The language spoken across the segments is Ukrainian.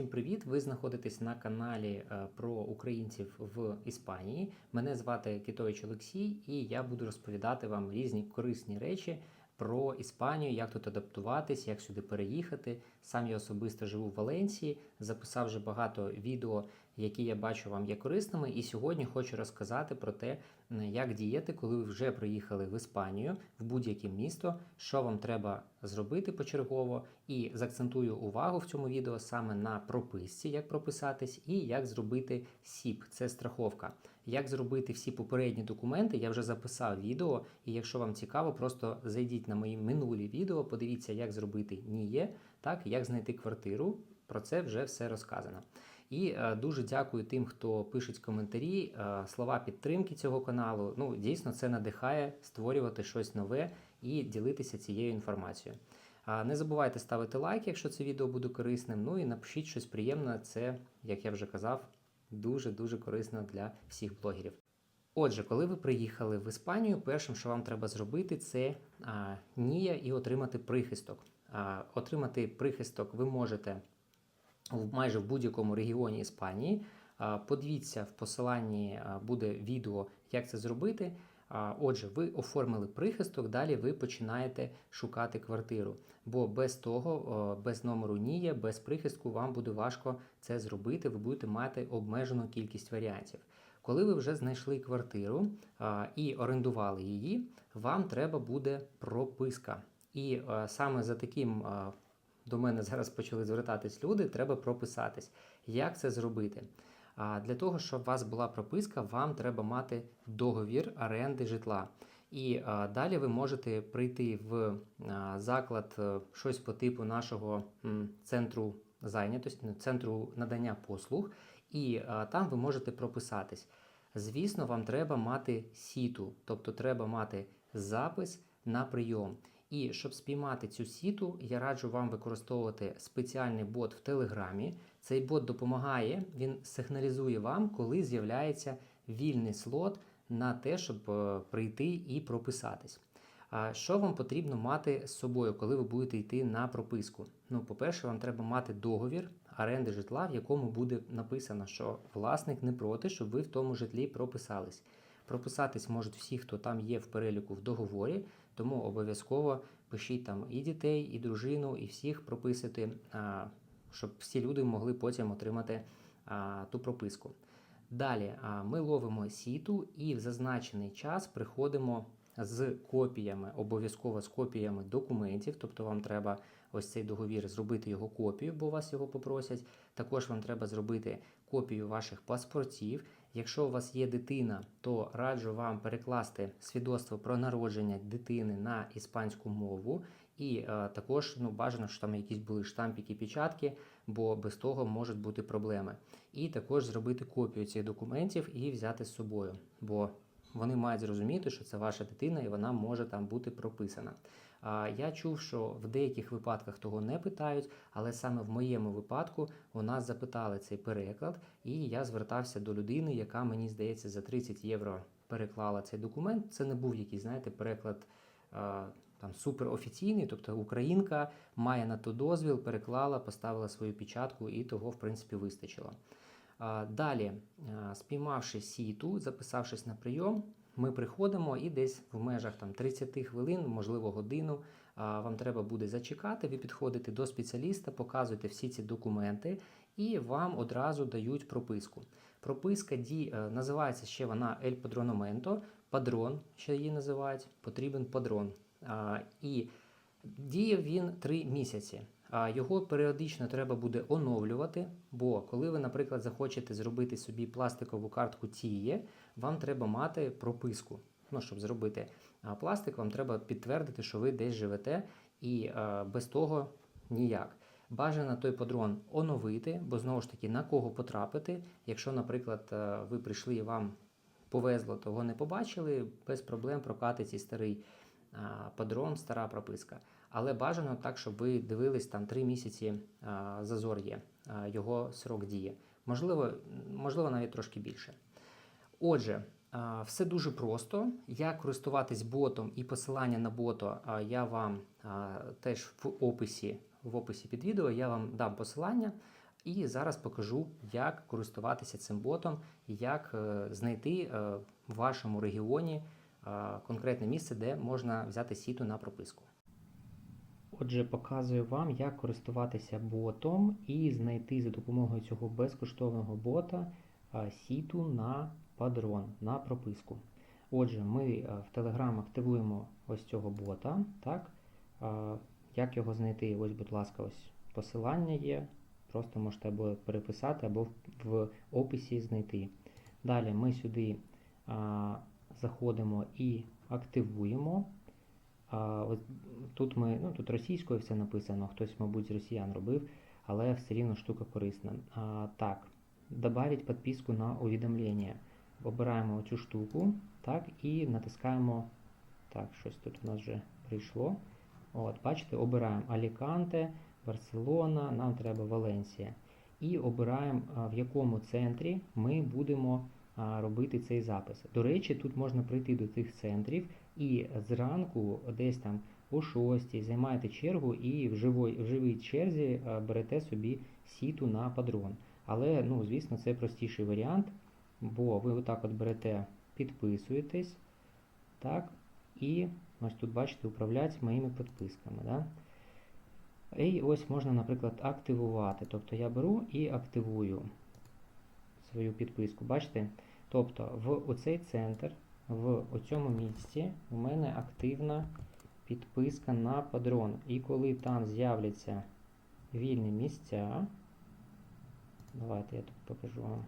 Всім привіт! Ви знаходитесь на каналі е, про українців в Іспанії. Мене звати Кітович Олексій, і я буду розповідати вам різні корисні речі про Іспанію, як тут адаптуватись, як сюди переїхати. Сам я особисто живу в Валенції, записав вже багато відео, які я бачу вам є корисними. І сьогодні хочу розказати про те, як діяти, коли ви вже приїхали в Іспанію, в будь-яке місто, що вам треба зробити почергово, і заакцентую увагу в цьому відео саме на прописці, як прописатись, і як зробити СІП, це страховка. Як зробити всі попередні документи, я вже записав відео, і якщо вам цікаво, просто зайдіть на мої минулі відео, подивіться, як зробити НІЄ, так, як знайти квартиру. Про це вже все розказано. І е, дуже дякую тим, хто пишуть коментарі, е, слова підтримки цього каналу. Ну, дійсно, це надихає створювати щось нове і ділитися цією інформацією. Не забувайте ставити лайк, якщо це відео буде корисним. Ну і напишіть щось приємне. Це, як я вже казав, дуже-дуже корисно для всіх блогерів. Отже, коли ви приїхали в Іспанію, першим, що вам треба зробити, це а, НІЯ і отримати прихисток. А, отримати прихисток ви можете в майже в будь-якому регіоні Іспанії. Подивіться в посиланні буде відео, як це зробити. Отже, ви оформили прихисток, далі ви починаєте шукати квартиру. Бо без того, без номеру НІЯ, без прихистку вам буде важко це зробити. Ви будете мати обмежену кількість варіантів. Коли ви вже знайшли квартиру і орендували її, вам треба буде прописка. І саме за таким до мене зараз почали звертатись люди, треба прописатись. Як це зробити? А для того, щоб у вас була прописка, вам треба мати договір оренди житла. І а, далі ви можете прийти в а, заклад е, щось по типу нашого м, центру зайнятості, ну, центру надання послуг, і а, там ви можете прописатись. Звісно, вам треба мати сіту, тобто треба мати запис на прийом. І щоб спіймати цю сіту, я раджу вам використовувати спеціальний бот в Телеграмі. Цей бот допомагає, він сигналізує вам, коли з'являється вільний слот на те, щоб е, прийти і прописатись. Що вам потрібно мати з собою, коли ви будете йти на прописку? Ну, по-перше, вам треба мати договір оренди житла, в якому буде написано, що власник не проти, щоб ви в тому житлі прописались. Прописатись можуть всі, хто там є в переліку в договорі, тому обов'язково пишіть там і дітей, і дружину, і всіх прописати, щоб всі люди могли потім отримати ту прописку. Далі ми ловимо сіту і в зазначений час приходимо з копіями, обов'язково з копіями документів, тобто вам треба ось цей договір зробити його копію, бо вас його попросять. Також вам треба зробити копію ваших паспортів. Якщо у вас є дитина, то раджу вам перекласти свідоцтво про народження дитини на іспанську мову. І е, також ну, бажано, що там якісь були штампики, печатки, бо без того можуть бути проблеми. І також зробити копію цих документів і взяти з собою. бо вони мають зрозуміти, що це ваша дитина і вона може там бути прописана. Я чув, що в деяких випадках того не питають, але саме в моєму випадку у нас запитали цей переклад, і я звертався до людини, яка мені здається за 30 євро переклала цей документ. Це не був якийсь, знаєте, переклад. Там суперофіційний, тобто українка має на то дозвіл, переклала, поставила свою печатку, і того, в принципі, вистачило. Далі, спіймавши сіту, записавшись на прийом, ми приходимо і десь в межах там, 30 хвилин, можливо, годину. Вам треба буде зачекати. Ви підходите до спеціаліста, показуєте всі ці документи, і вам одразу дають прописку. Прописка ді, е, називається ще вона El Padronamento, падрон, ще її називають, потрібен падрон. І діє він 3 місяці. Його періодично треба буде оновлювати, бо коли ви, наприклад, захочете зробити собі пластикову картку Тіє, вам треба мати прописку. Ну, щоб зробити пластик, вам треба підтвердити, що ви десь живете, і без того ніяк. Бажано той подрон оновити, бо знову ж таки на кого потрапити. Якщо, наприклад, ви прийшли і вам повезло, того не побачили, без проблем прокатить і старий падрон, стара прописка. Але бажано так, щоб ви дивились там 3 місяці зазор є, його срок дії. Можливо, можливо, навіть трошки більше. Отже, все дуже просто. Як користуватись ботом і посилання на бото а, я вам теж в описі, в описі під відео я вам дам посилання. І зараз покажу, як користуватися цим ботом, як е, знайти е, в вашому регіоні конкретне місце, де можна взяти сіту на прописку. Отже, показую вам, як користуватися ботом і знайти за допомогою цього безкоштовного бота сіту на падрон, на прописку. Отже, ми в Telegram активуємо ось цього бота. Так? Як його знайти? Ось, будь ласка, ось посилання є. Просто можете або переписати, або в, описі знайти. Далі ми сюди а, заходимо і активуємо. А, от тут ми, ну тут російською все написано, хтось, мабуть, з росіян робив, але все рівно штука корисна. А, так, добавить підписку на увідомлення. Обираємо цю штуку, так, і натискаємо. Так, щось тут у нас вже прийшло. От, бачите, обираємо Аліканте, Барселона, нам треба Валенсія. І обираємо, в якому центрі ми будемо робити цей запис. До речі, тут можна прийти до цих центрів і зранку, десь там о 6 займаєте чергу і в живій, в живій черзі берете собі сіту на падрон. Але, ну, звісно, це простіший варіант, бо ви отак от берете, підписуєтесь, так, і ось тут бачите, управляти моїми підписками. Да? І ось можна, наприклад, активувати. Тобто я беру і активую свою підписку. Бачите? Тобто в оцей центр, в оцьому місці у мене активна підписка на падрон. І коли там з'являться вільні місця, давайте я тут покажу вам.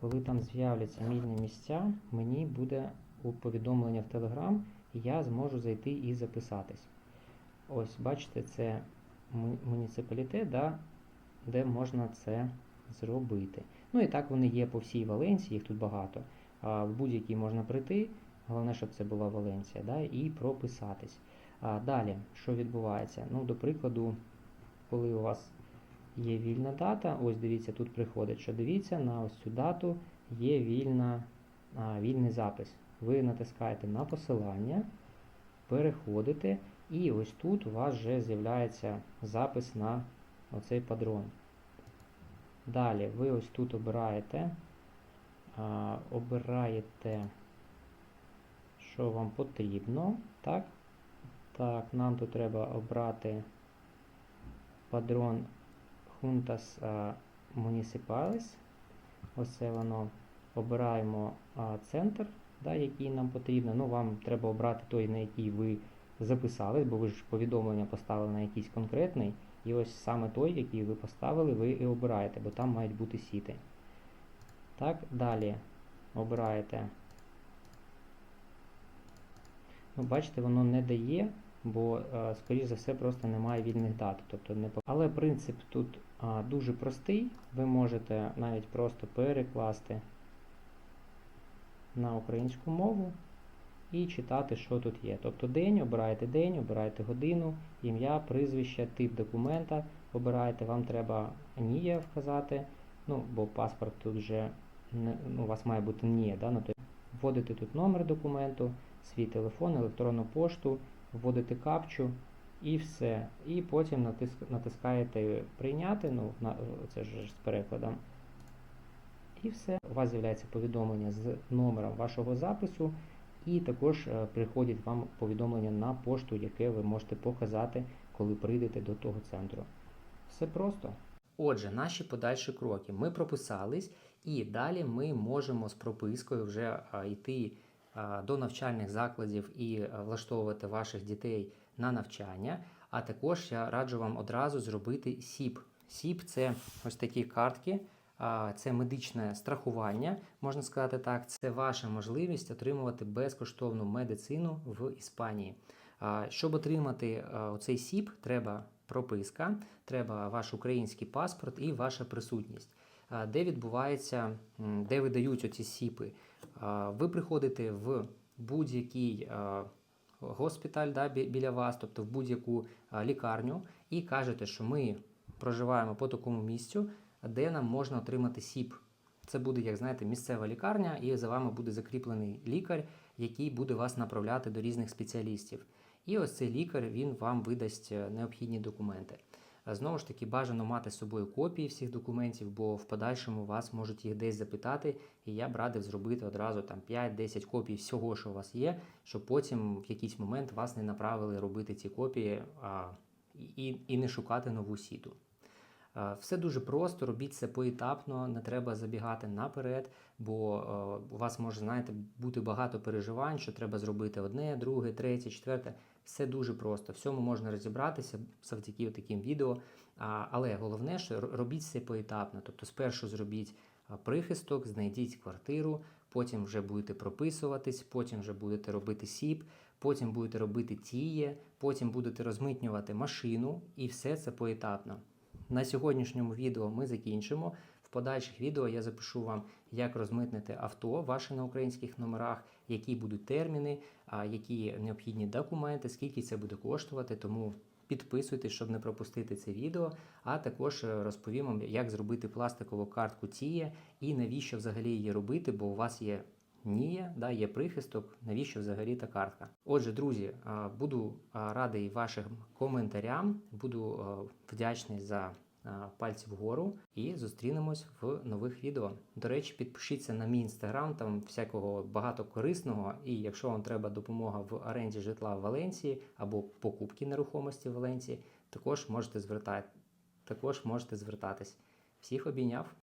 Коли там з'являться вільні місця, мені буде у повідомлення в Telegram, і я зможу зайти і записатись. Ось, бачите, це муніципалітет, да, де можна це зробити. Ну і так вони є по всій Валенції, їх тут багато. А в будь-якій можна прийти, головне, щоб це була Валенція, да, і прописатись. А далі, що відбувається? Ну, до прикладу, коли у вас є вільна дата, ось дивіться, тут приходить, що дивіться, на ось цю дату є вільна, а, вільний запис. Ви натискаєте на посилання, переходите, і ось тут у вас вже з'являється запис на оцей падрон. Далі ви ось тут обираєте, а, обираєте, що вам потрібно. Так, так, нам тут треба обрати падрон Juntas Municipales. Ось це воно. Обираємо центр, да, який нам потрібно. Ну, вам треба обрати той, на який ви записались, бо ви ж повідомлення поставили на якийсь конкретний. І ось саме той, який ви поставили, ви і обираєте, бо там мають бути сіти. Так, далі обираєте. Ну, бачите, воно не дає, бо, е, скоріш за все, просто немає вільних дат. Тобто не Але принцип тут дуже простий. Ви можете навіть просто перекласти на українську мову і читати, що тут є. Тобто день, обираєте день, обираєте годину, ім'я, прізвище, тип документа обираєте. Вам треба НІЯ вказати, ну, бо паспорт тут вже не, ну, у вас має бути НІЯ, да? ну, вводите тут номер документу, свій телефон, електронну пошту, вводите капчу і все. І потім натиск, натискаєте прийняти, ну, на, це ж з перекладом. І все. У вас з'являється повідомлення з номером вашого запису, і також е, приходять вам повідомлення на пошту, яке ви можете показати, коли прийдете до того центру. Все просто. Отже, наші подальші кроки. Ми прописались, і далі ми можемо з пропискою вже а, йти а, до навчальних закладів і влаштовувати ваших дітей на навчання. А також я раджу вам одразу зробити СІП. СІП це ось такі картки. Це медичне страхування, можна сказати так. Це ваша можливість отримувати безкоштовну медицину в Іспанії. Щоб отримати а, оцей СІП, треба прописка, треба ваш український паспорт і ваша присутність. Де відбувається, де видають оці СІПи? Ви приходите в будь-який госпіталь да, біля вас, тобто в будь-яку лікарню, і кажете, що ми проживаємо по такому місцю, де нам можна отримати СІП. Це буде, як знаєте, місцева лікарня, і за вами буде закріплений лікар, який буде вас направляти до різних спеціалістів. І ось цей лікар він вам видасть е, необхідні документи. Е, Знову ж таки, бажано мати з собою копії всіх документів, бо в подальшому вас можуть їх десь запитати, і я б радив зробити одразу там 5-10 копій всього, що у вас є, щоб потім в якийсь момент вас не направили робити ці копії а, і, і не шукати нову сіту. Е, Все дуже просто, робіть це поетапно, не треба забігати наперед, бо е, у вас може, знаєте, бути багато переживань, що треба зробити одне, друге, третє, четверте. Все дуже просто. Всьому можна розібратися завдяки таким відео. Але головне, що робіть все поетапно. Тобто, спершу зробіть прихисток, знайдіть квартиру, потім вже будете прописуватись, потім вже будете робити СІП, потім будете робити тіє, потім будете розмитнювати машину, і все це поетапно. На сьогоднішньому відео ми закінчимо. В подальших відео я запишу вам, як розмитнити авто ваше на українських номерах, які будуть терміни, які необхідні документи, скільки це буде коштувати. Тому підписуйтесь, щоб не пропустити це відео. А також е, розповім вам, як зробити пластикову картку Тіє і навіщо взагалі її робити, бо у вас є НІЄ, да, є прихисток, навіщо взагалі та картка. Отже, друзі, буду радий вашим коментарям, буду вдячний за пальці вгору і зустрінемось в нових відео. До речі, підпишіться на мій інстаграм, там всякого багато корисного. І якщо вам треба допомога в оренді житла в Валенції або покупки нерухомості в Валенції, також можете звертати, також можете звертатись. Всіх обійняв.